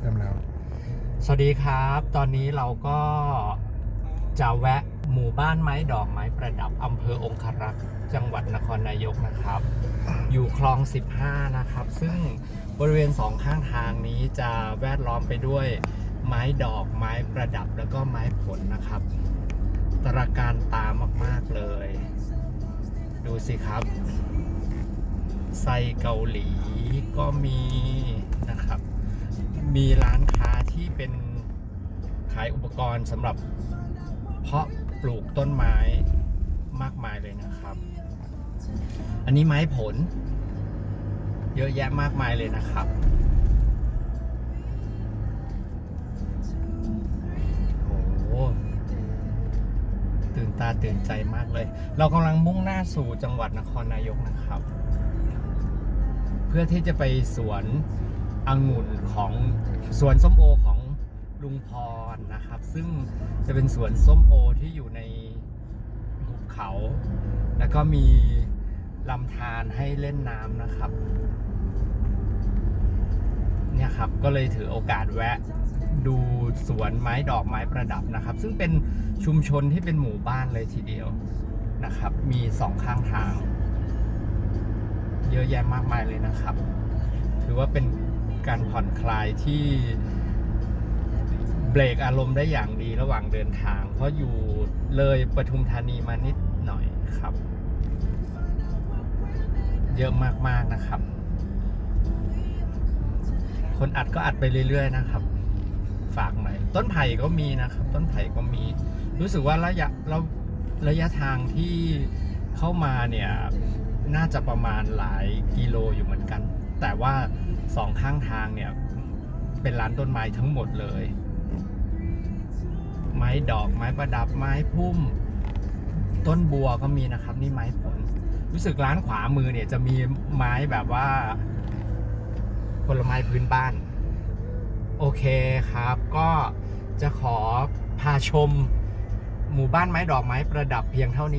เริ่มแล้วสวัสดีครับ ตอนนี้เราก็จะแวะหมู่บ้านไม้ดอกไม้ประดับอำเภอองครักษ์จังหวัดนครนายกนะครับ อยู่คลอง 15 นะครับ ซึ่งบริเวณสองข้างทางนี้จะแวดล้อมไปด้วยไม้ดอกไม้ประดับแล้วก็ไม้ผลนะครับ ตระการตามาก ๆ เลย ดูสิครับไส้เกาหลีก็มีนะครับ มีร้านค้าที่เป็นขายอุปกรณ์สำหรับเพาะปลูกต้นไม้มากมายเลยนะครับ อันนี้ไม้ผล เยอะแยะมากมายเลยนะครับ โอ้ตื่นตาตื่นใจมากเลย เรากำลังมุ่งหน้าสู่จังหวัดนครนายกนะครับ เพื่อที่จะไปสวน องุ่นของสวนส้มโอของลุงพรนะครับ ซึ่งจะเป็นสวนส้มโอที่อยู่ในหุบเขา แล้วก็มีลำธารให้เล่นน้ำนะครับ เนี่ยครับก็เลยถือโอกาสแวะดูสวนไม้ดอกไม้ประดับนะครับ ซึ่งเป็นชุมชนที่เป็นหมู่บ้านเลยทีเดียวนะครับ มีสองข้างทาง เยอะแยะมากมายเลยนะครับ ถือว่าเป็น การผ่อนคลายที่เบรกอารมณ์ได้อย่างดีระหว่างเดินทาง เพราะอยู่เลยปทุมธานีมานิดหน่อยครับ เยอะมากๆนะครับ คนอัดก็อัดไปเรื่อย ๆ นะครับ ฝากหน่อยต้นไผ่ก็มีนะครับ ต้นไผ่ก็มี รู้สึกว่าระยะระระยะทางที่เข้ามาเนี่ย น่าจะประมาณหลายกิโลอยู่เหมือนกัน แต่ว่าสองข้างทางเนี่ย เป็นร้านต้นไม้ทั้งหมดเลย ไม้ดอกไม้ประดับไม้พุ่ม ต้นบัวก็มีนะครับ นี่ไม้ผล รู้สึกร้านขวามือเนี่ยจะมีไม้แบบว่าผลไม้พื้นบ้าน โอเคครับ ก็จะขอพาชม หมู่บ้านไม้ดอกไม้ประดับเพียงเท่านี้